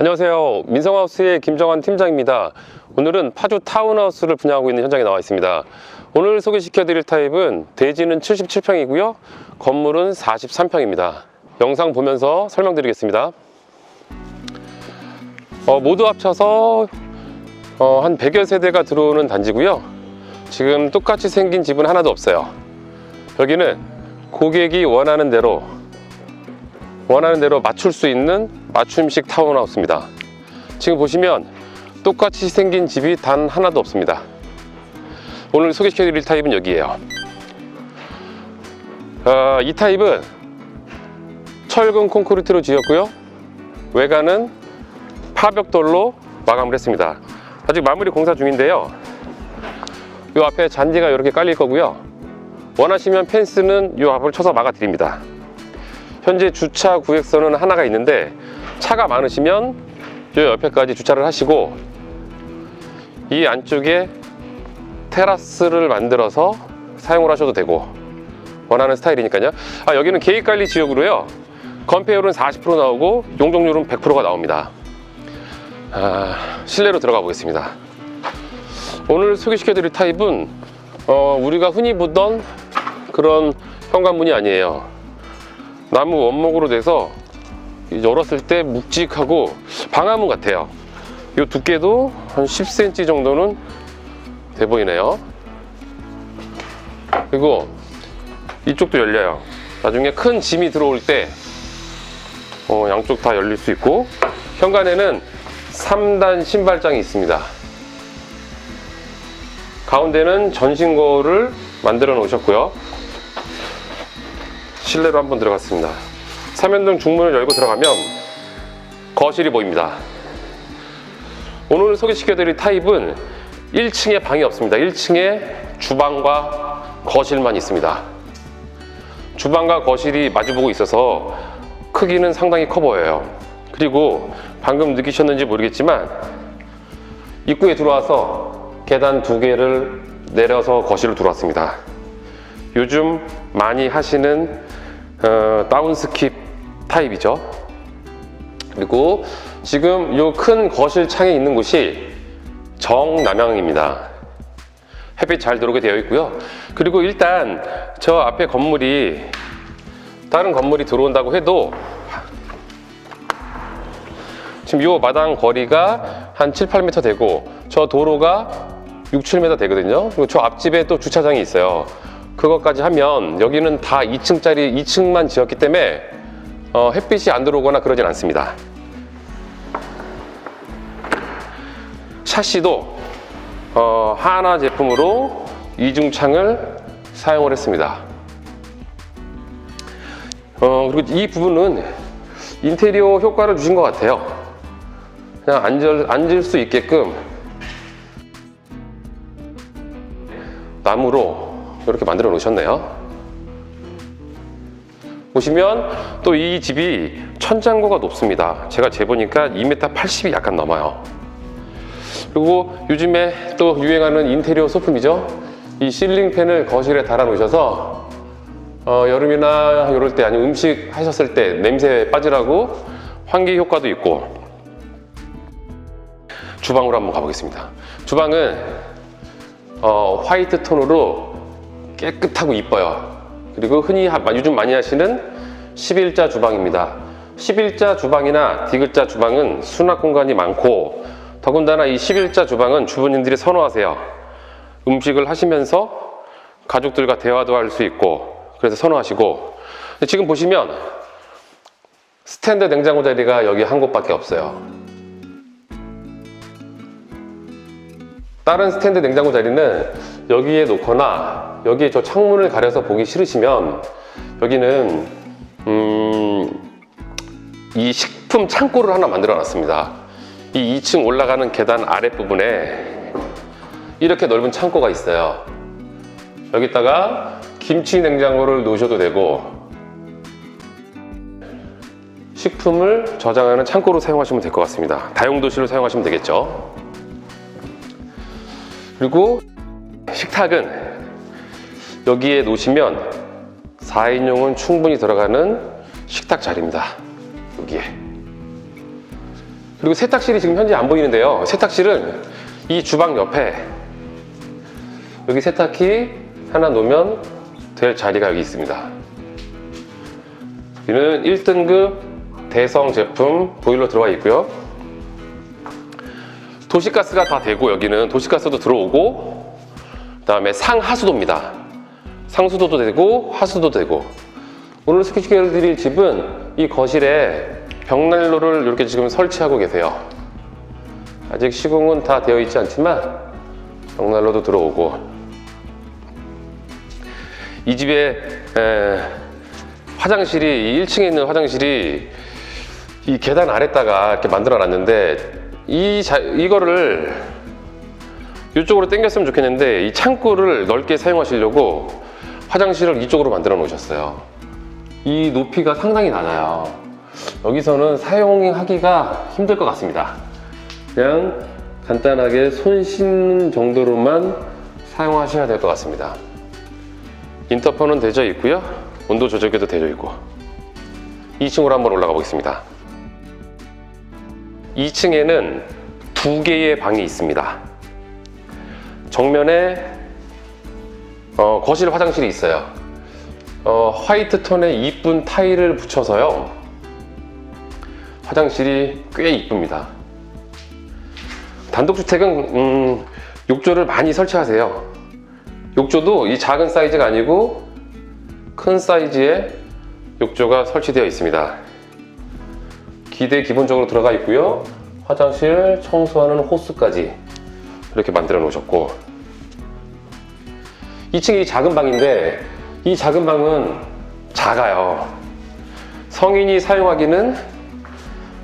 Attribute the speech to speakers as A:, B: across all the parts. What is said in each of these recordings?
A: 안녕하세요. 민성하우스의 김정환 팀장입니다. 오늘은 파주 타운하우스를 분양하고 있는 현장에 나와 있습니다. 오늘 소개시켜 드릴 타입은 대지는 77평이고요. 건물은 43평입니다. 영상 보면서 설명드리겠습니다. 어, 모두 합쳐서 어, 한 100여 세대가 들어오는 단지고요. 지금 똑같이 생긴 집은 하나도 없어요. 여기는 고객이 원하는 대로 원하는 대로 맞출 수 있는 맞춤식 타운하우스입니다. 지금 보시면 똑같이 생긴 집이 단 하나도 없습니다. 오늘 소개시켜 드릴 타입은 여기에요. 어, 이 타입은 철근 콘크리트로 지었고요. 외관은 파벽돌로 마감을 했습니다. 아직 마무리 공사 중인데요. 이 앞에 잔디가 이렇게 깔릴 거고요. 원하시면 펜스는 이 앞을 쳐서 막아 드립니다. 현재 주차 구획선은 하나가 있는데 차가 많으시면 이 옆에까지 주차를 하시고 이 안쪽에 테라스를 만들어서 사용을 하셔도 되고 원하는 스타일이니까요. 아 여기는 계획 관리 지역으로요. 건폐율은 40% 나오고 용적률은 100%가 나옵니다. 아, 실내로 들어가 보겠습니다. 오늘 소개시켜 드릴 타입은 어, 우리가 흔히 보던 그런 현관문이 아니에요. 나무 원목으로 돼서 열었을 때 묵직하고 방화문 같아요. 이 두께도 한 10cm 정도는 돼 보이네요. 그리고 이쪽도 열려요. 나중에 큰 짐이 들어올 때 어, 양쪽 다 열릴 수 있고 현관에는 3단 신발장이 있습니다. 가운데는 전신거를 만들어 놓으셨고요. 실내로 한번 들어갔습니다. 삼연동 중문을 열고 들어가면 거실이 보입니다. 오늘 소개시켜드릴 타입은 1층에 방이 없습니다. 1층에 주방과 거실만 있습니다. 주방과 거실이 마주보고 있어서 크기는 상당히 커 보여요. 그리고 방금 느끼셨는지 모르겠지만 입구에 들어와서 계단 두 개를 내려서 거실로 들어왔습니다. 요즘 많이 하시는 어, 다운스킵 타입이죠. 그리고 지금 이 큰 거실 창에 있는 곳이 정남향입니다. 햇빛 잘 들어오게 되어 있고요. 그리고 일단 저 앞에 건물이 다른 건물이 들어온다고 해도 지금 이 마당 거리가 한 7, 8m 되고 저 도로가 6, 7m 되거든요. 그리고 저 앞집에 또 주차장이 있어요. 그것까지 하면 여기는 다 2층짜리 2층만 지었기 때문에 어, 햇빛이 안 들어오거나 그러진 않습니다. 샤시도 어, 하나 제품으로 이중창을 사용을 했습니다. 어, 그리고 이 부분은 인테리어 효과를 주신 것 같아요. 그냥 앉을, 앉을 수 있게끔 나무로 이렇게 만들어 놓으셨네요. 보시면 또 이 집이 천장고가 높습니다. 제가 재보니까 2m 80이 약간 넘어요. 그리고 요즘에 또 유행하는 인테리어 소품이죠. 이 실링팬을 거실에 달아 놓으셔서 어, 여름이나 이럴 때 아니면 음식 하셨을 때 냄새 빠지라고 환기 효과도 있고 주방으로 한번 가보겠습니다. 주방은 어, 화이트 톤으로 깨끗하고 이뻐요. 그리고 흔히 하- 요즘 많이 하시는 11자 주방입니다. 11자 주방이나 D글자 주방은 수납 공간이 많고 더군다나 이 11자 주방은 주부님들이 선호하세요. 음식을 하시면서 가족들과 대화도 할 수 있고 그래서 선호하시고 지금 보시면 스탠드 냉장고 자리가 여기 한 곳밖에 없어요. 다른 스탠드 냉장고 자리는 여기에 놓거나 여기에 저 창문을 가려서 보기 싫으시면 여기는 음, 이 식품 창고를 하나 만들어 놨습니다. 이 2층 올라가는 계단 아랫부분에 이렇게 넓은 창고가 있어요. 여기다가 김치 냉장고를 놓으셔도 되고 식품을 저장하는 창고로 사용하시면 될 것 같습니다. 다용도실로 사용하시면 되겠죠. 그리고 식탁은 여기에 놓으시면 4인용은 충분히 들어가는 식탁 자리입니다. 여기에. 그리고 세탁실이 지금 현재 안 보이는데요. 세탁실은 이 주방 옆에 여기 세탁기 하나 놓으면 될 자리가 여기 있습니다. 여기는 1등급 대성 제품 보일러 들어가 있고요. 도시가스가 다 되고 여기는 도시가스도 들어오고 그 다음에 상하수도입니다. 상수도도 되고 하수도 되고 오늘 소개시켜 드릴 집은 이 거실에 벽난로를 이렇게 지금 설치하고 계세요. 아직 시공은 다 되어 있지 않지만 벽난로도 들어오고 이 집에 에, 화장실이 이 1층에 있는 화장실이 이 계단 아래다가 이렇게 만들어 놨는데 이 자, 이거를 이쪽으로 당겼으면 좋겠는데 이 창고를 넓게 사용하시려고 화장실을 이쪽으로 만들어 놓으셨어요. 이 높이가 상당히 낮아요. 여기서는 사용하기가 힘들 것 같습니다. 그냥 간단하게 손 씻는 정도로만 사용하셔야 될 것 같습니다. 인터폰은 되어 있고요. 온도 조절기도 되어 있고 2층으로 한번 올라가 보겠습니다. 2층에는 두 개의 방이 있습니다. 정면에 어, 거실 화장실이 있어요. 어, 화이트 톤의 이쁜 타일을 붙여서요. 화장실이 꽤 이쁩니다. 단독주택은 음, 욕조를 많이 설치하세요. 욕조도 이 작은 사이즈가 아니고 큰 사이즈의 욕조가 설치되어 있습니다. 기대 기본적으로 들어가 있고요. 화장실 청소하는 호스까지 이렇게 만들어 놓으셨고 2층이 작은 방인데 이 작은 방은 작아요. 성인이 사용하기는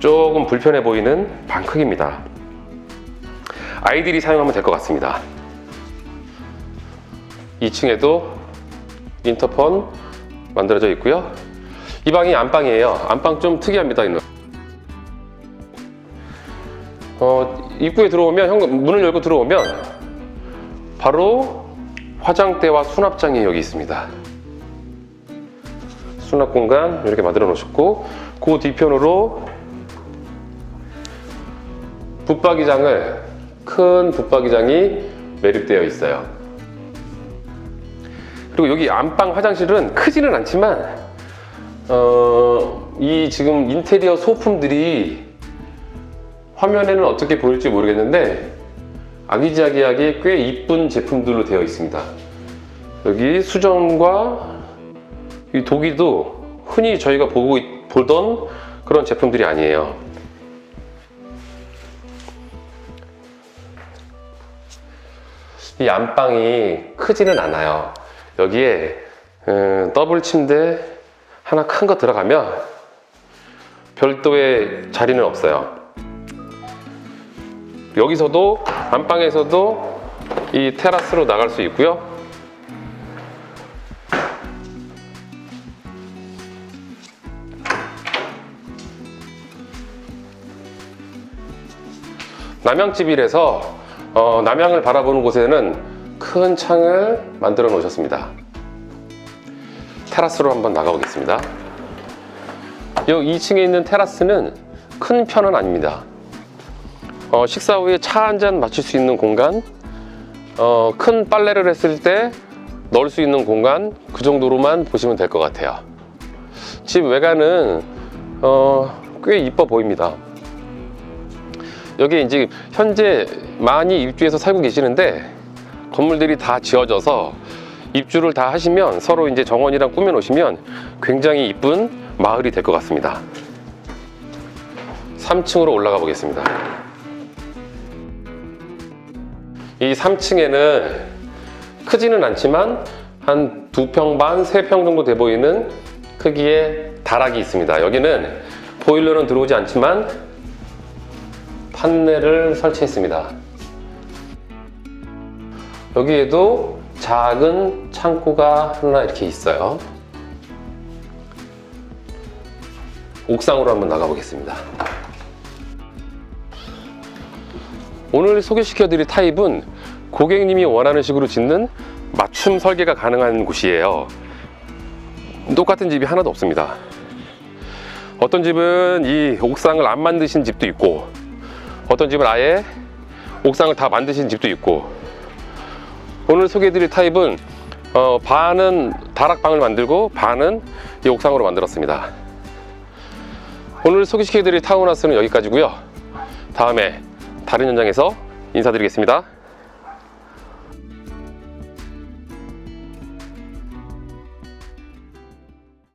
A: 조금 불편해 보이는 방 크기입니다. 아이들이 사용하면 될 것 같습니다. 2층에도 인터폰 만들어져 있고요. 이 방이 안방이에요. 안방 좀 특이합니다. 어, 입구에 들어오면 현 문을 열고 들어오면 바로 화장대와 수납장이 여기 있습니다. 수납 공간 이렇게 만들어 놓으셨고 그 뒤편으로 붙박이장을 큰 붙박이장이 매립되어 있어요. 그리고 여기 안방 화장실은 크지는 않지만 어, 이 지금 인테리어 소품들이 화면에는 어떻게 보일지 모르겠는데 아기자기하게 꽤 이쁜 제품들로 되어 있습니다. 여기 수전과 이 도기도 흔히 저희가 보고 있- 보던 그런 제품들이 아니에요. 이 안방이 크지는 않아요. 여기에 음, 더블 침대 하나 큰 거 들어가면 별도의 자리는 없어요. 여기서도 안방에서도 이 테라스로 나갈 수 있고요. 남양집이라서 어, 남양을 바라보는 곳에는 큰 창을 만들어 놓으셨습니다. 테라스로 한번 나가보겠습니다. 여기 2층에 있는 테라스는 큰 편은 아닙니다. 어, 식사 후에 차 한 잔 마실 수 있는 공간, 어, 큰 빨래를 했을 때 넣을 수 있는 공간 그 정도로만 보시면 될 것 같아요. 집 외관은 어, 꽤 이뻐 보입니다. 여기 이제 현재 많이 입주해서 살고 계시는데 건물들이 다 지어져서 입주를 다 하시면 서로 이제 정원이랑 꾸며 놓으시면 굉장히 이쁜 마을이 될 것 같습니다. 3층으로 올라가 보겠습니다. 이 3층에는 크지는 않지만 한 두 평 반, 세 평 정도 돼 보이는 크기의 다락이 있습니다. 여기는 보일러는 들어오지 않지만 판넬을 설치했습니다. 여기에도 작은 창고가 하나 이렇게 있어요. 옥상으로 한번 나가 보겠습니다. 오늘 소개시켜드릴 타입은 고객님이 원하는 식으로 짓는 맞춤 설계가 가능한 곳이에요. 똑같은 집이 하나도 없습니다. 어떤 집은 이 옥상을 안 만드신 집도 있고 어떤 집은 아예 옥상을 다 만드신 집도 있고 오늘 소개해드릴 타입은 어, 반은 다락방을 만들고 반은 이 옥상으로 만들었습니다. 오늘 소개시켜드릴 타운하우스는 여기까지고요. 다음에 다른 현장에서 인사드리겠습니다.